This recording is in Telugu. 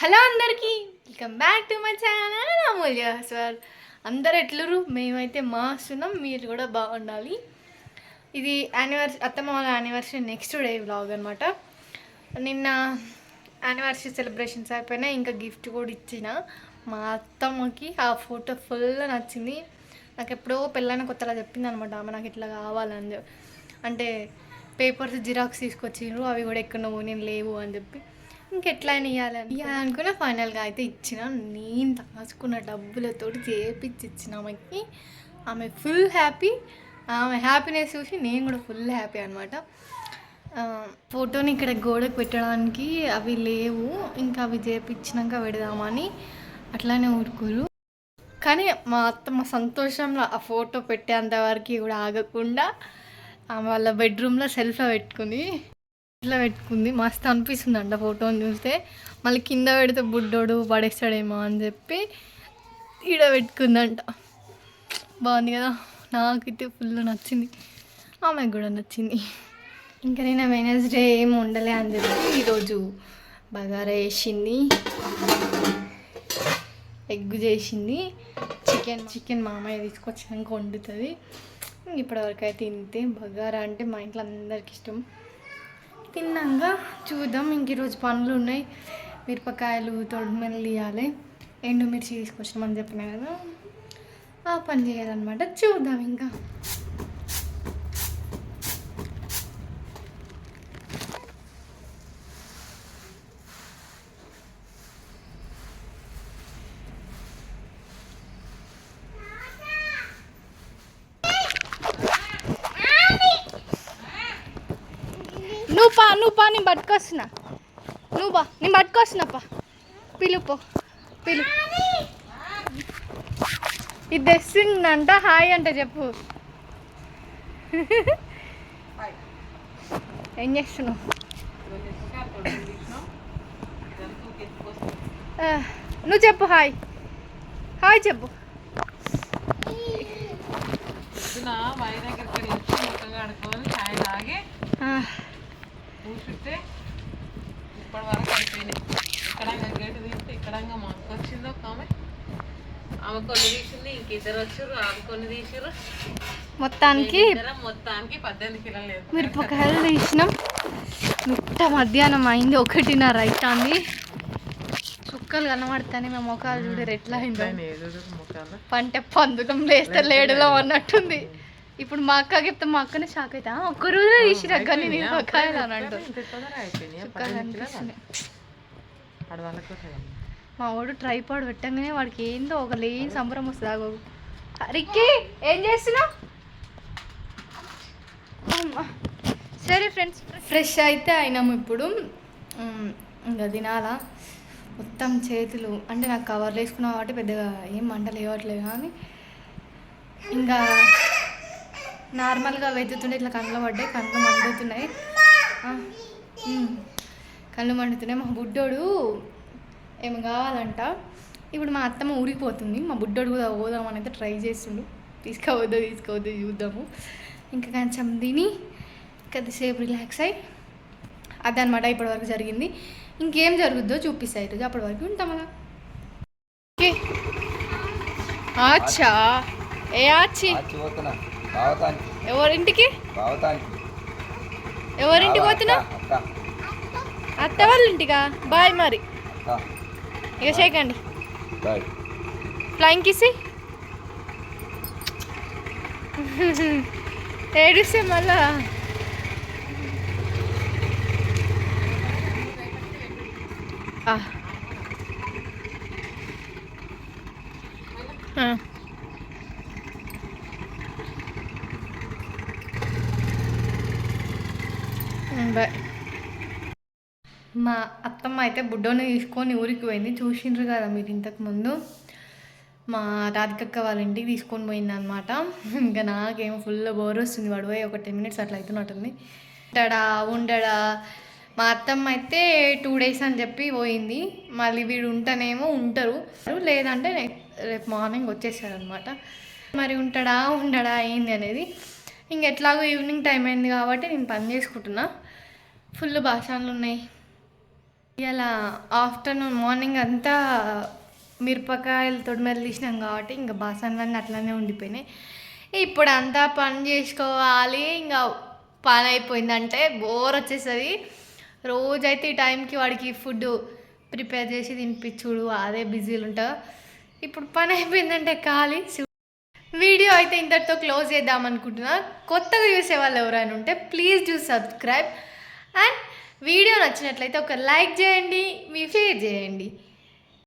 హలో అందరికీ welcome back to my channel. Amulya sir అందరు ఎట్లురు మేమైతే మాస్తున్నాం మీరు కూడా బాగుండాలి. ఇది యానివర్సరీ అత్తమ్మ వాళ్ళ యానివర్సరీ నెక్స్ట్ డే వ్లాగ్ అనమాట నిన్న యానివర్సరీ సెలబ్రేషన్స్ అయిపోయినా ఇంకా గిఫ్ట్ కూడా ఇచ్చిన. మా అత్తమ్మకి ఆ ఫోటో ఫుల్ నచ్చింది. నాకు ఎప్పుడో పెళ్ళైన కొత్తలా చెప్పింది అనమాట ఆమె నాకు ఇట్లా కావాలని అంటే పేపర్స్ జిరాక్స్ తీసుకొచ్చిండ్రు అవి కూడా ఎక్కడో నేను లేవు అని చెప్పి. ఇంకెట్లా ఇవ్వాలని ఇవ్వాలనుకున్న ఫైనల్గా అయితే ఇచ్చిన. నేను దాచుకున్న డబ్బులతోటి చేపించి ఇచ్చిన ఆమెకి ఆమె ఫుల్ హ్యాపీ. ఆమె హ్యాపీనెస్ చూసి నేను కూడా ఫుల్ హ్యాపీ అనమాట ఫోటోని ఇక్కడ గోడకు పెట్టడానికి అవి లేవు. ఇంకా అవి చేపించినాక పెడదామని అట్లానే ఊరుకోరు కానీ మా అత్త మా సంతోషంలో ఆ ఫోటో పెట్టేంత వరకు కూడా ఆగకుండా ఆమె వాళ్ళ బెడ్రూమ్లో సెల్ఫ్లో పెట్టుకుని ఇట్లా పెట్టుకుంది. మస్తు అనిపిస్తుంది అంట ఫోటోని చూస్తే. మళ్ళీ కింద పెడితే బుడ్డోడు పడేస్తాడేమో అని చెప్పి ఈడ పెట్టుకుందంట. బాగుంది కదా? నాకైతే ఫుల్ నచ్చింది. ఆమెకు కూడా నచ్చింది. ఇంకా నేను వెనస్డే ఏం ఉండలే అని చెప్పి ఈరోజు బగారా వేసింది ఎగ్ చేసింది. చికెన్ చికెన్ మామయ్య తీసుకొచ్చినాక వండుతుంది. ఇప్పటివరకు అయితే ఇంతే బగారా అంటే మా ఇంట్లో అందరికి ఇష్టం. తిన్నాక చూద్దాం ఇంక ఈరోజు పనులు ఉన్నాయి. మిరపకాయలు తొడిమెలు తీయాలి ఎండుమిర్చి తీసుకొచ్చినామని చెప్పిన కదా. ఆ పని చేయాలన్నమాట. చూద్దాం ఇంకా. నువ్వు పా నువ్వు పా నేను పట్టుకొస్తున్నా. నువ్వు బా నేను పట్టుకొస్తున్నా పా. పిలుపు పిలు. ఇది తెస్తుందంట హాయ్ అంట చెప్పు. ఏం చేస్తున్నావు? నువ్వు చెప్పు హాయ్. హాయ్ చెప్పు. పొద్దున దగ్గరికి ఛాయ్ తాగి ఆ, కూర్చుంటే ఇప్పటి వరకు అయిపోయినాయి ఇక్కడంగా గేటు తీస్తే ఇక్కడంగా మా అక్క వచ్చింది ఒక ఆమె ఆమె కొన్ని తీసింది ఇంక ఇద్దరు వచ్చారు ఆమె కొన్ని తీసారు మొత్తానికి మొత్తానికి పద్దెనిమిది కిలోలు లేదు మిరపకాయలు తీసినాం. మిట్ట మధ్యాహ్నం అయింది ఒకటిన్నర అవుతుంది చుక్కలు కనబడతాయి మేము ముఖాలు చూడరు ఎట్లా అయిందో పంట పందుకం లేస్తే లేడులో అన్నట్టుంది. ఇప్పుడు మా అక్క చెప్తే మా అక్కనే షాక్ అవుతా ఒక్క రోజే తీసిరా కానీ మిరపకాయలు అని అయిపోయినాయి? చుక్కలు కనిపిస్తున్నాయి. మా వాడు ట్రైపాడ్ పెట్టంగానే వాడికి ఏందో ఒక లేని సంబరం వస్తుంది. ఆగో రిక్కి ఏం చేస్తున్నావు? సరే ఫ్రెండ్స్ ఫ్రెష్ అయితే అయినాము ఇప్పుడు. ఇంకా తినాలా? మొత్తం చేతులు అంటే నాకు కవర్లు వేసుకున్నావు కాబట్టి పెద్దగా ఏం మంటలు ఇవ్వట్లేదు కానీ ఇంకా నార్మల్గా వెతుతుంటే ఇట్లా కళ్ళు పడ్డాయి కళ్ళు మండుతున్నాయి. కళ్ళు మండుతున్నాయి. మా బుడ్డోడు ఏమి కావాలంట? ఇప్పుడు మా అత్తమ్మ ఊరికిపోతుంది మా బుడ్డోడు కూడా పోదామని అయితే ట్రై చేస్తుండు. తీసుకోవద్దు తీసుకోవద్దు చూద్దాము. ఇంకా కొంచెం తిని కొద్దిసేపు రిలాక్స్ అయ్యి అదనమాట ఇప్పటివరకు జరిగింది. ఇంకేం జరుగుద్దో చూపిస్తాయి ఈరోజు. అప్పటి వరకు ఉంటాం ఓకే. అచ్చా ఏ ఆచి? ఎవరింటికి? ఎవరింటికి పోతున్నా? అత్త వాళ్ళ ఇంటికా? బాయ్ మరి. ఇక చేయకండి. ఫ్లయింగ్ కిసి ఏడిస్తే మళ్ళా? బాయ్. మా అత్తమ్మ అయితే బుడ్డోని తీసుకొని ఊరికి పోయింది. చూసిండ్రు కదా మీరు ఇంతకుముందు మా రాధికక్క వాళ్ళ ఇంటికి తీసుకొని పోయింది అనమాట ఇంకా నాకేమో ఫుల్ బోర్ వస్తుంది. వాడు పోయి ఒక టెన్ మినిట్స్ అట్లా అవుతున్నట్టుంది ఉండడా ఉండడా? మా అత్తమ్మ అయితే టూ డేస్ అని చెప్పి పోయింది. మళ్ళీ వీడు ఉంటేనేమో ఉంటారు. లేదంటే రేపు మార్నింగ్ వచ్చేసారనమాట మరి ఉంటాడా? ఉండడా? ఏంది అనేది. ఇంక ఎట్లాగో ఈవినింగ్ టైం అయింది కాబట్టి నేను పని చేసుకుంటున్నా. ఫుల్ భాషలు ఉన్నాయి. ఇలా ఆఫ్టర్నూన్ మార్నింగ్ అంతా మిరపకాయలు మెల్ల తీసినాం కాబట్టి ఇంకా బాసన్లన్నీ అట్లనే ఉండిపోయినాయి. ఇప్పుడు అంతా పని చేసుకోవాలి ఇంకా పని అయిపోయిందంటే బోర్ వచ్చేస్తుంది. రోజైతే ఈ టైంకి వాడికి ఫుడ్ ప్రిపేర్ చేసి తినిపించుడు అదే బిజీలు ఉంటా ఇప్పుడు పని అయిపోయిందంటే ఖాళీ. వీడియో అయితే ఇంతటితో క్లోజ్ చేద్దాం అనుకుంటున్నా కొత్తగా చూసే వాళ్ళు ఎవరైనా ఉంటే please do subscribe and video నచ్చినట్లయితే ఒక లైక్ చేయండి మీ షేర్ చేయండి.